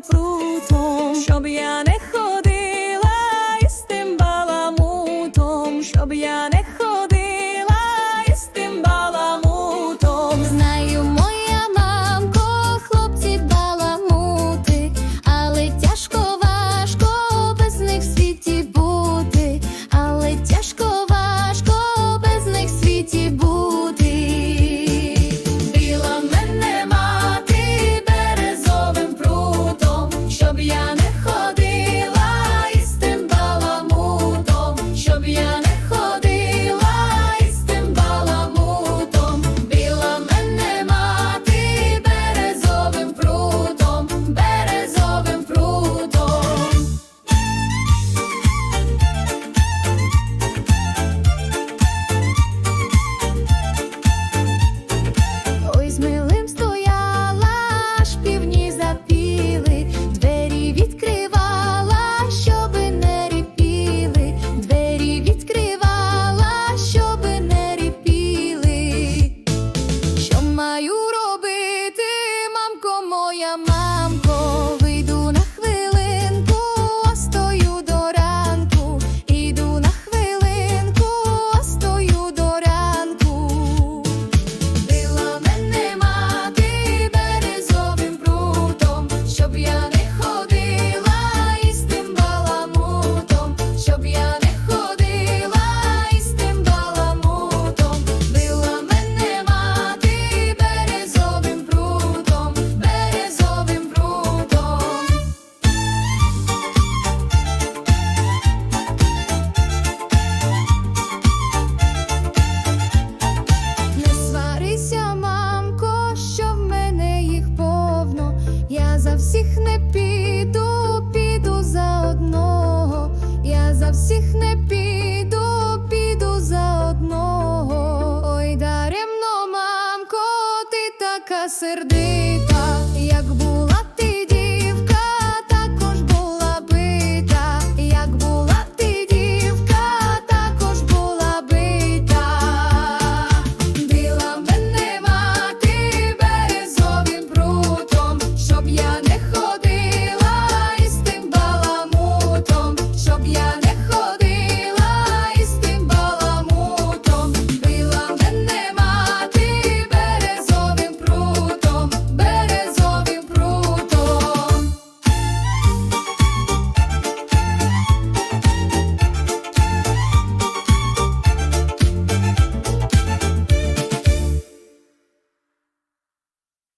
білим прутом, щоб я не ходила із тим баламутом, щоб я не. maiúsculo. всіх не піду, піду за одного. Ой даремно, мамко, ти така сердита.